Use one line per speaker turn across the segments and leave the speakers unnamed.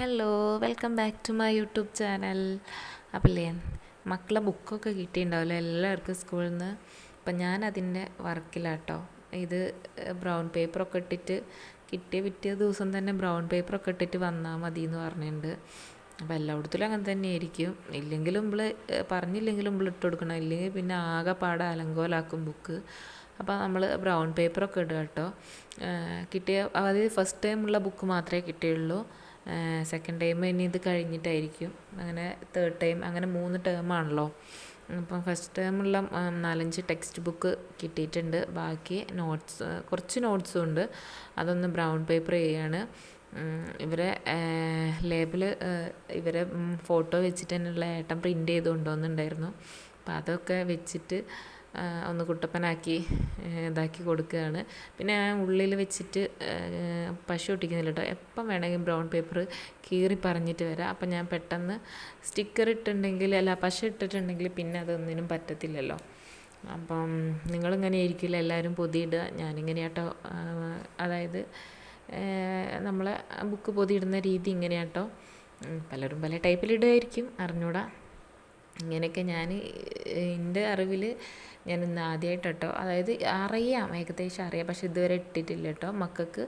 Hello welcome back to my YouTube channel അപ്പല്ലേ മക്കളെ ബുക്കൊക്കെ കിട്ടിയിട്ടുണ്ടാവില്ല എല്ലാവർക്കും സ്കൂളിൽ നിന്ന് അപ്പം ഞാൻ അതിന്റെ വർക്കിലാട്ടോ. ഇത് ബ്രൗൺ പേപ്പറൊക്കെ ഇട്ടിട്ട് കിട്ടിയ പിറ്റേ ദിവസം തന്നെ ബ്രൗൺ പേപ്പറൊക്കെ ഇട്ടിട്ട് വന്നാൽ മതി എന്ന് പറഞ്ഞിട്ടുണ്ട് അപ്പോൾ എല്ലായിടത്തും അങ്ങനെ തന്നെ ആയിരിക്കും ഇല്ലെങ്കിലും നമ്മൾ പറഞ്ഞില്ലെങ്കിലും നമ്മൾ ഇട്ട് കൊടുക്കണം. ഇല്ലെങ്കിൽ പിന്നെ ആകെ പാടെ അലങ്കോലാക്കും ബുക്ക് അപ്പോൾ നമ്മൾ ബ്രൗൺ പേപ്പറൊക്കെ ഇടുക കേട്ടോ. കിട്ടിയ അതായത് ഫസ്റ്റ് ടൈമുള്ള ബുക്ക് മാത്രമേ കിട്ടിയുള്ളൂ. സെക്കൻഡ് ടൈം ഇനി ഇത് കഴിഞ്ഞിട്ടായിരിക്കും. അങ്ങനെ തേർഡ് ടൈം അങ്ങനെ മൂന്ന് ടേമാണല്ലോ അപ്പം ഫസ്റ്റ് ടേമുള്ള നാലഞ്ച് ടെക്സ്റ്റ് ബുക്ക് കിട്ടിയിട്ടുണ്ട്. ബാക്കി നോട്ട്സ് കുറച്ച് നോട്ട്സും ഉണ്ട്. അതൊന്ന് ബ്രൗൺ പേപ്പർ ചെയ്യാണ്. ഇവരെ ലേബിൾ ഇവരെ ഫോട്ടോ വെച്ചിട്ട് തന്നെയുള്ള ഏട്ടൻ പ്രിന്റ് ചെയ്ത് കൊണ്ടുവന്നിട്ടുണ്ടായിരുന്നു. അതൊക്കെ വെച്ചിട്ട് ഒന്ന് കുട്ടപ്പനാക്കി ഇതാക്കി കൊടുക്കുകയാണ്. പിന്നെ ഞാൻ ഉള്ളിൽ വെച്ചിട്ട് പശു ഒട്ടിക്കുന്നില്ല കേട്ടോ. എപ്പം വേണമെങ്കിൽ ബ്രൗൺ പേപ്പർ കീറി പറഞ്ഞിട്ട് വരാം. അപ്പം ഞാൻ പെട്ടെന്ന് സ്റ്റിക്കർ ഇട്ടിട്ടുണ്ടെങ്കിൽ അല്ല പശ ഇട്ടിട്ടുണ്ടെങ്കിൽ പിന്നെ അതൊന്നിനും പറ്റത്തില്ലല്ലോ. അപ്പം നിങ്ങളിങ്ങനെ ആയിരിക്കില്ല എല്ലാവരും പൊതിയിടുക. ഞാനിങ്ങനെയാട്ടോ അതായത് നമ്മളെ ബുക്ക് പൊതിയിടുന്ന രീതി ഇങ്ങനെയാട്ടോ. പലരും പല ടൈപ്പിലിടുമായിരിക്കും അറിഞ്ഞൂടാ. ഇങ്ങനെയൊക്കെ ഞാൻ എന്റെ അറിവിൽ ഞാൻ ഇന്ന് ആദ്യമായിട്ട് കേട്ടോ അതായത് അറിയാം ഏകദേശം അറിയാം. പക്ഷെ ഇതുവരെ ഇട്ടിട്ടില്ല കേട്ടോ മക്കൾക്ക്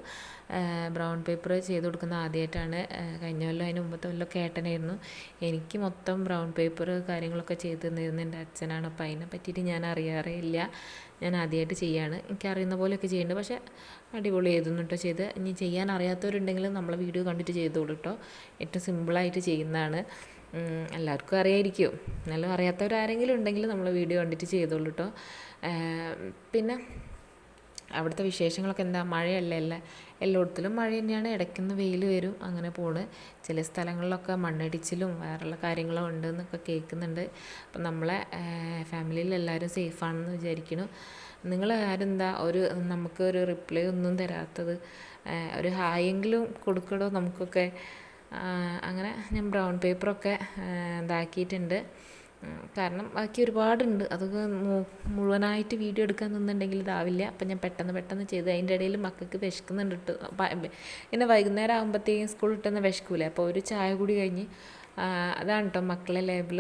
ബ്രൗൺ പേപ്പർ ചെയ്ത് കൊടുക്കുന്ന ആദ്യമായിട്ടാണ് കഴിഞ്ഞ കൊല്ലം അതിന് മുമ്പത്തെ കൊല്ലം കേട്ടനായിരുന്നു എനിക്ക് മൊത്തം ബ്രൗൺ പേപ്പർ കാര്യങ്ങളൊക്കെ ചെയ്ത് തന്നിരുന്ന എന്റെ അച്ഛനാണ്. അപ്പോൾ അതിനെ പറ്റിയിട്ട് ഞാൻ അറിയാറേ ഇല്ല. ഞാൻ ആദ്യമായിട്ട് ചെയ്യാണ്. എനിക്ക് അറിയുന്ന പോലെയൊക്കെ ചെയ്യുന്നുണ്ട്. പക്ഷേ അടിപൊളി ചെയ്തൊന്നും കേട്ടോ ചെയ്ത്. ഇനി ചെയ്യാൻ അറിയാത്തവരുണ്ടെങ്കിൽ നമ്മളെ വീഡിയോ കണ്ടിട്ട് ചെയ്തോളൂ കേട്ടോ ഏറ്റവും സിമ്പിളായിട്ട് ചെയ്യുന്നതാണ്. എല്ലാവർക്കും അറിയായിരിക്കും. എന്നാലും അറിയാത്തവരാരെങ്കിലും ഉണ്ടെങ്കിൽ നമ്മൾ വീഡിയോ കണ്ടിട്ട് ചെയ്തോളൂ കേട്ടോ പിന്നെ അവിടുത്തെ വിശേഷങ്ങളൊക്കെ എന്താ? മഴയല്ല അല്ലേ എല്ലായിടത്തിലും മഴ തന്നെയാണ്. ഇടയ്ക്കൊന്ന് വെയിൽ വരും അങ്ങനെ പോണ്. ചില സ്ഥലങ്ങളിലൊക്കെ മണ്ണിടിച്ചിലും വേറെയുള്ള കാര്യങ്ങളും ഉണ്ട് എന്നൊക്കെ കേൾക്കുന്നുണ്ട്. അപ്പം നമ്മളെ ഫാമിലിയിൽ എല്ലാവരും സേഫാണെന്ന് വിചാരിക്കുന്നു. നിങ്ങൾ ആരെന്താ? ഒരു നമുക്ക് ഒരു റിപ്ലൈ ഒന്നും തരാത്തത്? ഒരു ഹായെങ്കിലും കൊടുക്കടോ നമുക്കൊക്കെ? അങ്ങനെ ഞാൻ ബ്രൗൺ പേപ്പറൊക്കെ ഇതാക്കിയിട്ടുണ്ട്. കാരണം ബാക്കി ഒരുപാടുണ്ട്. അതൊക്കെ മുഴുവനായിട്ട് വീഡിയോ എടുക്കാൻ നിന്നുണ്ടെങ്കിൽ ഇതാവില്ല. അപ്പം ഞാൻ പെട്ടെന്ന് പെട്ടെന്ന് ചെയ്ത് അതിന്റെ ഇടയിൽ മക്കൾക്ക് വിശക്കുന്നുണ്ട് ഇട്ട് പിന്നെ വൈകുന്നേരം ആകുമ്പോഴത്തേക്കും സ്കൂൾ ഇട്ടെന്ന് വിശക്കൂലേ. അപ്പോൾ ഒരു ചായ കൂടി കഴിഞ്ഞ് അതാണ് കേട്ടോ മക്കളെ ലേബിൾ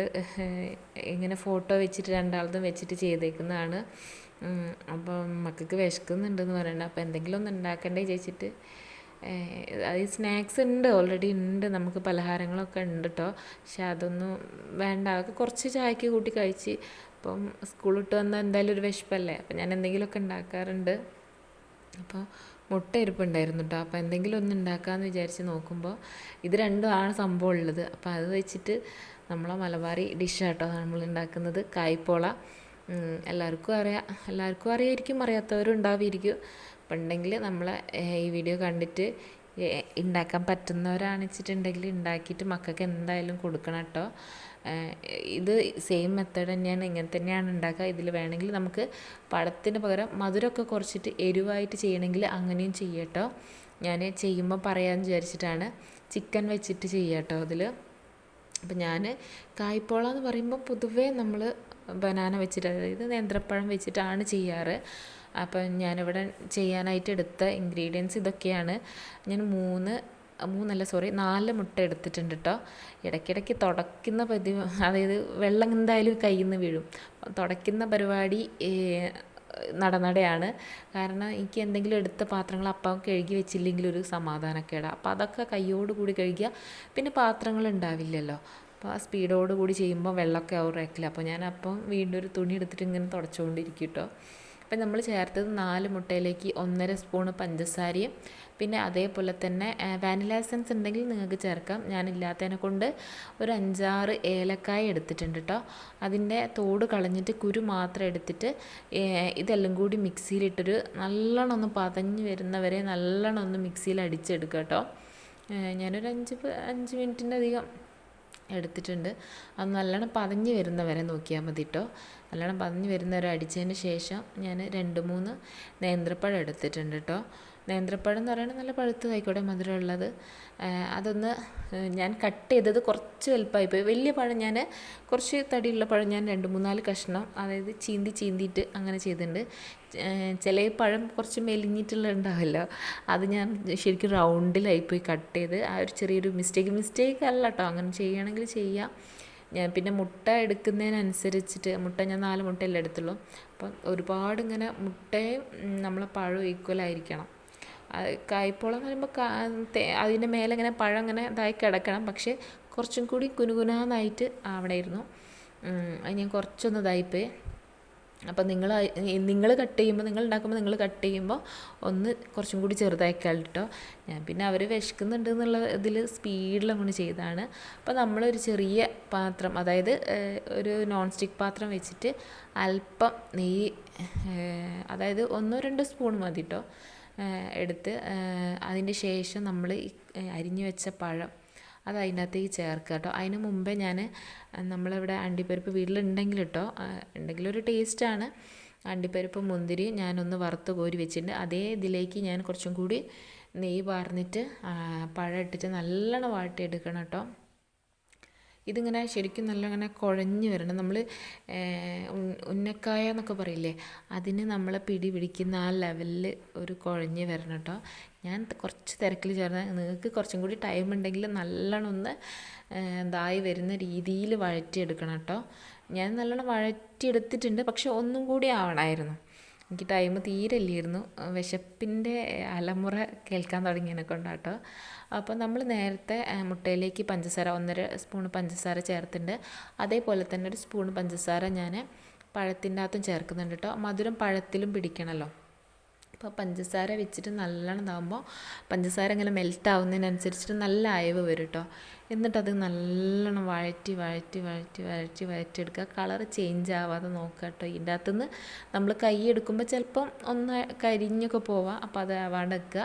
ഇങ്ങനെ ഫോട്ടോ വെച്ചിട്ട് രണ്ടാളതും വെച്ചിട്ട് ചെയ്തേക്കുന്നതാണ്. അപ്പം മക്കൾക്ക് വിശക്കുന്നുണ്ടെന്ന് പറയണ്ട. അപ്പോൾ എന്തെങ്കിലും ഒന്ന് ഉണ്ടാക്കണ്ടേ അത് സ്നാക്സ് ഉണ്ട് ഓൾറെഡി ഉണ്ട് നമുക്ക് പലഹാരങ്ങളൊക്കെ ഉണ്ട് കേട്ടോ പക്ഷെ അതൊന്നും വേണ്ട അതൊക്കെ കുറച്ച് ചായക്ക് കൂട്ടി കഴിച്ച് അപ്പം സ്കൂൾ വിട്ട് വന്നാൽ എന്തായാലും ഒരു വിശപ്പല്ലേ? അപ്പം ഞാൻ എന്തെങ്കിലുമൊക്കെ ഉണ്ടാക്കാറുണ്ട്. അപ്പോൾ മുട്ട ഇരിപ്പുണ്ടായിരുന്നു കേട്ടോ അപ്പോൾ എന്തെങ്കിലും ഒന്ന് ഉണ്ടാക്കാമെന്ന് വിചാരിച്ച് നോക്കുമ്പോൾ ഇത് രണ്ടും ആണ് സംഭവം ഉള്ളത്. അപ്പോൾ അത് വെച്ചിട്ട് നമ്മളെ മലബാറി ഡിഷാട്ടോ നമ്മൾ ഉണ്ടാക്കുന്നത് കായ്പോള. എല്ലാവർക്കും അറിയാം എല്ലാവർക്കും അറിയായിരിക്കും അറിയാത്തവരും ഉണ്ടാവുമായിരിക്കും ഉണ്ടെങ്കിൽ നമ്മൾ ഈ വീഡിയോ കണ്ടിട്ട് ഉണ്ടാക്കാൻ പറ്റുന്നവരാണെച്ചിട്ടുണ്ടെങ്കിൽ ഉണ്ടാക്കിയിട്ട് മക്കൾക്ക് എന്തായാലും കൊടുക്കണം കേട്ടോ. ഇത് സെയിം മെത്തേഡ് തന്നെയാണ് ഇങ്ങനെ തന്നെയാണ് ഉണ്ടാക്കുക ഇതിൽ വേണമെങ്കിൽ നമുക്ക് പഴത്തിന് പകരം മധുരമൊക്കെ കുറച്ചിട്ട് എരിവായിട്ട് ചെയ്യണമെങ്കിൽ അങ്ങനെയും ചെയ്യട്ടോ ഞാൻ ചെയ്യുമ്പോൾ പറയാമെന്ന് വിചാരിച്ചിട്ടാണ് ചിക്കൻ വെച്ചിട്ട് ചെയ്യാട്ടോ അതിൽ അപ്പം ഞാൻ കായ്പോള എന്ന് പറയുമ്പോൾ പൊതുവേ നമ്മൾ ബനാന വെച്ചിട്ട് അതായത് നേന്ത്രപ്പഴം വെച്ചിട്ടാണ് ചെയ്യാറ്. അപ്പം ഞാനിവിടെ ചെയ്യാനായിട്ട് എടുത്ത ഇൻഗ്രീഡിയൻസ് ഇതൊക്കെയാണ്. ഞാൻ മൂന്ന് മൂന്നല്ല സോറി നാല് മുട്ട എടുത്തിട്ടുണ്ട് കേട്ടോ ഇടയ്ക്കിടയ്ക്ക് തുടയ്ക്കുന്ന പതിവ് അതായത് വെള്ളം എന്തായാലും കയ്യിൽ നിന്ന് വീഴും. തുടയ്ക്കുന്ന പരിപാടി നടനടയാണ് കാരണം എനിക്ക് എന്തെങ്കിലും എടുത്ത പാത്രങ്ങൾ അപ്പം കഴുകി വെച്ചില്ലെങ്കിൽ ഒരു സമാധാനക്കേടാണ് അപ്പോൾ അതൊക്കെ കയ്യോട് കൂടി കഴുകിയ പിന്നെ പാത്രങ്ങൾ ഉണ്ടാവില്ലല്ലോ. അപ്പോൾ ആ സ്പീഡോട് കൂടി ചെയ്യുമ്പോൾ വെള്ളമൊക്കെ ആവും റേക്കില്ല അപ്പോൾ ഞാൻ അപ്പം വീണ്ടും ഒരു തുണി എടുത്തിട്ട് ഇങ്ങനെ തുടച്ചുകൊണ്ടിരിക്കും കേട്ടോ അപ്പം നമ്മൾ ചേർത്തത് നാല് മുട്ടയിലേക്ക് ഒന്നര സ്പൂണ് പഞ്ചസാരയും പിന്നെ അതേപോലെ തന്നെ വാനില എസൻസ് ഉണ്ടെങ്കിൽ നിങ്ങൾക്ക് ചേർക്കാം. ഞാനില്ലാത്തതിനെ കൊണ്ട് ഒരു അഞ്ചാറ് ഏലക്കായ എടുത്തിട്ടുണ്ട് കേട്ടോ അതിന്റെ തോട് കളഞ്ഞിട്ട് കുരു മാത്രം എടുത്തിട്ട് ഇതെല്ലാം കൂടി മിക്സിയിലിട്ടൊരു നല്ലോണം ഒന്ന് പതഞ്ഞ് വരുന്നവരെ നല്ലോണം ഒന്ന് മിക്സിയിൽ അടിച്ചെടുക്കുക കേട്ടോ ഞാനൊരു അഞ്ച് അഞ്ച് മിനിറ്റിന്റെ അധികം എടുത്തിട്ടുണ്ട്. അത് നല്ലോണം പതഞ്ഞ് വരുന്നവരെ നോക്കിയാൽ മതി കേട്ടോ നല്ലോണം പതഞ്ഞ് വരുന്നവരെ അടിച്ചതിന് ശേഷം ഞാൻ രണ്ട് മൂന്ന് നേന്ത്രപ്പഴം എടുത്തിട്ടുണ്ട് കേട്ടോ നേന്ത്രപ്പഴം എന്ന് പറയുന്നത് നല്ല പഴുത്തതായിക്കോട്ടെ മധുരമുള്ളത് അതൊന്ന് ഞാൻ കട്ട് ചെയ്തത് കുറച്ച് വലുപ്പമായി പോയി. വലിയ പഴം ഞാൻ കുറച്ച് തടിയുള്ള പഴം ഞാൻ രണ്ട് മൂന്നാൽ കഷ്ണം അതായത് ചീന്തി ചീന്തിയിട്ട് അങ്ങനെ ചെയ്തിട്ടുണ്ട്. ചില പഴം കുറച്ച് മെലിഞ്ഞിട്ടുള്ള ഉണ്ടാവുമല്ലോ അത് ഞാൻ ശരിക്കും റൗണ്ടിലായി പോയി കട്ട് ചെയ്ത് ആ ഒരു ചെറിയൊരു മിസ്റ്റേക്ക് മിസ്റ്റേക്ക് അല്ല കേട്ടോ അങ്ങനെ ചെയ്യുകയാണെങ്കിൽ ചെയ്യാം. ഞാൻ പിന്നെ മുട്ട എടുക്കുന്നതിനനുസരിച്ചിട്ട് മുട്ട ഞാൻ നാല് മുട്ടയല്ലേ എടുത്തുള്ളൂ. അപ്പം ഒരുപാട് ഇങ്ങനെ മുട്ടയും നമ്മളെ പഴവും ഈക്വൽ ആയിരിക്കണം. കായ്പോളം എന്ന് പറയുമ്പോൾ അതിന്റെ മേലെ ഇങ്ങനെ പഴം ഇങ്ങനെ ഇതായി കിടക്കണം. പക്ഷേ കുറച്ചും കൂടി കുനുകുനാന്നായിട്ട് ഇരുന്നു അത് ഞാൻ കുറച്ചൊന്ന് ഇതായിപ്പോയി. അപ്പം നിങ്ങൾ നിങ്ങൾ കട്ട് ചെയ്യുമ്പോൾ നിങ്ങൾ ഉണ്ടാക്കുമ്പോൾ നിങ്ങൾ കട്ട് ചെയ്യുമ്പോൾ ഒന്ന് കുറച്ചും കൂടി ചെറുതാക്കിയാൽ കേട്ടോ ഞാൻ പിന്നെ അവർ വിശക്കുന്നുണ്ട് എന്നുള്ള ഇതിൽ സ്പീഡിൽ അങ്ങോട്ട് ചെയ്തതാണ്. അപ്പോൾ നമ്മളൊരു ചെറിയ പാത്രം അതായത് ഒരു നോൺ സ്റ്റിക്ക് പാത്രം വെച്ചിട്ട് അല്പം നെയ്യ് അതായത് ഒന്നോ രണ്ടോ സ്പൂൺ മതി കേട്ടോ എടുത്ത് അതിന് ശേഷം നമ്മൾ അരിഞ്ഞു വെച്ച പഴം അത് അതിനകത്തേക്ക് ചേർക്കുക കേട്ടോ. അതിന് മുമ്പേ ഞാൻ നമ്മളിവിടെ അണ്ടിപ്പരിപ്പ് വീട്ടിലുണ്ടെങ്കിൽ കേട്ടോ ഉണ്ടെങ്കിൽ ഒരു ടേസ്റ്റാണ് അണ്ടിപ്പരിപ്പ് മുന്തിരി ഞാനൊന്ന് വറുത്ത് കോരി വെച്ചിട്ടുണ്ട്. അതേ ഇതിലേക്ക് ഞാൻ കുറച്ചും കൂടി നെയ്യ് പാർന്നിട്ട് പഴം ഇട്ടിട്ട് നല്ലോണം വാട്ടിയെടുക്കണം കേട്ടോ. ഇതിങ്ങനെ ശരിക്കും നല്ല ഇങ്ങനെ കുഴഞ്ഞ് വരണം. നമ്മൾ ഉന്നക്കായ എന്നൊക്കെ പറയില്ലേ അതിന് നമ്മളെ പിടി പിടിക്കുന്ന ആ ലെവലിൽ ഒരു കുഴഞ്ഞ് വരണം കേട്ടോ ഞാൻ കുറച്ച് തിരക്കിൽ ചേർന്ന് നിങ്ങൾക്ക് കുറച്ചും കൂടി ടൈം ഉണ്ടെങ്കിൽ നല്ലോണം ഒന്ന് ഇതായി വരുന്ന രീതിയിൽ വഴറ്റിയെടുക്കണം കേട്ടോ ഞാൻ നല്ലോണം വഴറ്റിയെടുത്തിട്ടുണ്ട് പക്ഷെ ഒന്നും കൂടി ആവണമായിരുന്നു എനിക്ക് ടൈം തീരെ ഇല്ലായിരുന്നു വിശപ്പിന്റെ അലമുറ കേൾക്കാൻ തുടങ്ങിയതിനെ കൊണ്ടാട്ടോ. അപ്പോൾ നമ്മൾ നേരത്തെ മുട്ടയിലേക്ക് പഞ്ചസാര ഒന്നര സ്പൂൺ പഞ്ചസാര ചേർത്തിട്ടുണ്ട്. അതേപോലെ തന്നെ ഒരു സ്പൂൺ പഞ്ചസാര ഞാൻ പഴത്തിന്റെ അകത്തും ചേർക്കുന്നുണ്ട് കേട്ടോ മധുരം പഴത്തിലും പിടിക്കണമല്ലോ അപ്പോൾ പഞ്ചസാര വെച്ചിട്ട് നല്ലോണം ഇതാകുമ്പോൾ പഞ്ചസാര ഇങ്ങനെ മെൽറ്റ് ആവുന്നതിനനുസരിച്ചിട്ട് നല്ല അയവ് വരും കേട്ടോ എന്നിട്ടത് നല്ലോണം വഴറ്റി വഴറ്റി വഴറ്റി വഴറ്റി വഴറ്റിയെടുക്കുക. കളർ ചേഞ്ച് ആവാതെ നോക്കുക കേട്ടോ. ഇതിന്റെ അകത്തുനിന്ന് നമ്മൾ കൈ എടുക്കുമ്പോൾ ചിലപ്പം ഒന്ന് കരിഞ്ഞൊക്കെ പോവാം. അപ്പോൾ അത് ആവാണ്ട് വെക്കുക.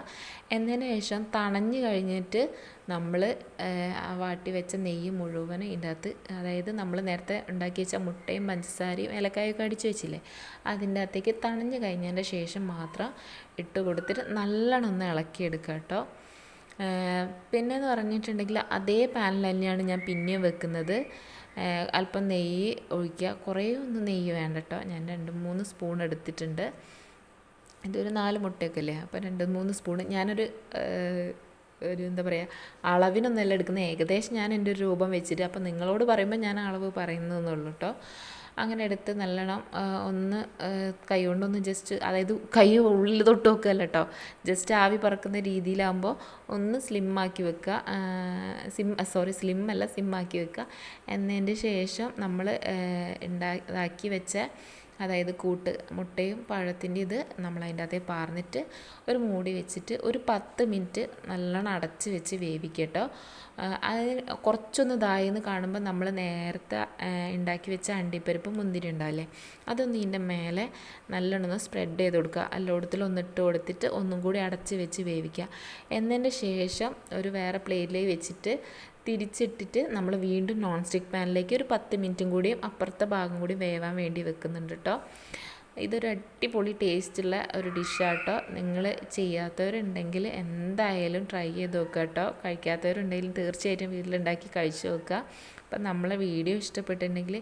എന്നതിന് ശേഷം തണഞ്ഞ് കഴിഞ്ഞിട്ട് നമ്മൾ വാട്ടി വെച്ച നെയ്യ് മുഴുവൻ ഇതിന്റെ അകത്ത് അതായത് നമ്മൾ നേരത്തെ ഉണ്ടാക്കി വെച്ച മുട്ടയും പഞ്ചസാരയും ഏലക്കായൊക്കെ അടിച്ച് വെച്ചില്ലേ അതിന്റെ അകത്തേക്ക് തണഞ്ഞ് കഴിഞ്ഞതിന്റെ ശേഷം മാത്രം ഇട്ട് കൊടുത്തിട്ട് നല്ലോണം ഒന്ന് ഇളക്കിയെടുക്കുക കേട്ടോ. പിന്നെയെന്ന് പറഞ്ഞിട്ടുണ്ടെങ്കിൽ അതേ പാനിൽ തന്നെയാണ് ഞാൻ പിന്നെയും വെക്കുന്നത്. അല്പം നെയ്യ് ഒഴിക്കുക. കുറേ ഒന്നും നെയ്യ് വേണ്ട കേട്ടോ. ഞാൻ രണ്ട് മൂന്ന് സ്പൂൺ എടുത്തിട്ടുണ്ട്. ഇതൊരു നാല് മുട്ടയൊക്കെ അല്ലേ അപ്പോൾ രണ്ട് മൂന്ന് സ്പൂൺ ഞാനൊരു ഒരു എന്താ പറയുക അളവിനൊന്നല്ല എടുക്കുന്നത്. ഏകദേശം ഞാൻ എന്റെ ഒരു രൂപം വെച്ചിട്ട്. അപ്പോൾ നിങ്ങളോട് പറയുമ്പോൾ ഞാൻ അളവ് പറയുന്നതെന്നുള്ളൂ കേട്ടോ. അങ്ങനെ എടുത്ത് നല്ലോണം ഒന്ന് കൈ കൊണ്ടൊന്ന് ജസ്റ്റ് അതായത് കൈ ഉള്ളിൽ തൊട്ട് വെക്കുകയല്ല കേട്ടോ ജസ്റ്റ് ആവി പറക്കുന്ന രീതിയിലാകുമ്പോൾ ഒന്ന് സ്ലിമ്മാക്കി വെക്കുക. സിം സോറി സ്ലിം അല്ല സിമ്മാക്കി വെക്കുക. എന്നതിന്റെ ശേഷം നമ്മൾ ഉണ്ടാക്കി വെച്ച അതായത് കൂട്ട് മുട്ടയും പഴത്തിന്റെ ഇത് നമ്മൾ അതിന്റെ അകത്തേ പാർന്നിട്ട് ഒരു മൂടി വെച്ചിട്ട് ഒരു പത്ത് മിനിറ്റ് നല്ലോണം അടച്ച് വെച്ച് വേവിക്കുക കേട്ടോ. അത് കുറച്ചൊന്ന് ഇതായെന്ന് കാണുമ്പോൾ നമ്മൾ നേരത്തെ ഉണ്ടാക്കി വെച്ച അണ്ടിപ്പരിപ്പ് മുന്തിരി ഉണ്ടാവില്ലേ അതൊന്ന് ഇതിന്റെ മേലെ നല്ലോണം ഒന്ന് സ്പ്രെഡ് ചെയ്ത് കൊടുക്കുക. അല്ലോടത്തിൽ ഒന്ന് ഇട്ട് കൊടുത്തിട്ട് ഒന്നും കൂടി അടച്ച് വെച്ച് വേവിക്കുക. എന്നതിന്റെ ശേഷം ഒരു വേറെ പ്ലേറ്റിലേക്ക് വെച്ചിട്ട് തിരിച്ചിട്ടിട്ട് നമ്മൾ വീണ്ടും നോൺ സ്റ്റിക്ക് പാനിലേക്ക് ഒരു പത്ത് മിനിറ്റും കൂടിയും അപ്പുറത്തെ ഭാഗം കൂടി വേവാൻ വേണ്ടി വെക്കുന്നുണ്ട് കേട്ടോ ഇതൊരു അടിപൊളി ടേസ്റ്റുള്ള ഒരു ഡിഷാട്ടോ നിങ്ങൾ ചെയ്യാത്തവരുണ്ടെങ്കിൽ എന്തായാലും ട്രൈ ചെയ്ത് നോക്കുക കേട്ടോ കഴിക്കാത്തവരുണ്ടെങ്കിലും തീർച്ചയായിട്ടും വീട്ടിലുണ്ടാക്കി കഴിച്ചു നോക്കുക. അപ്പം നമ്മളെ വീഡിയോ ഇഷ്ടപ്പെട്ടിട്ടുണ്ടെങ്കിൽ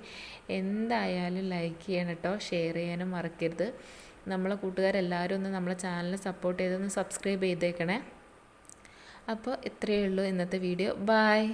എന്തായാലും ലൈക്ക് ചെയ്യണം കേട്ടോ ഷെയർ ചെയ്യാനും മറക്കരുത്. നമ്മളെ കൂട്ടുകാരെല്ലാവരും ഒന്ന് നമ്മളെ ചാനൽ സപ്പോർട്ട് ചെയ്തൊന്ന് സബ്സ്ക്രൈബ് ചെയ്തേക്കണേ. അപ്പോൾ ഇത്രയേ ഉള്ളൂ ഇന്നത്തെ വീഡിയോ. ബായ്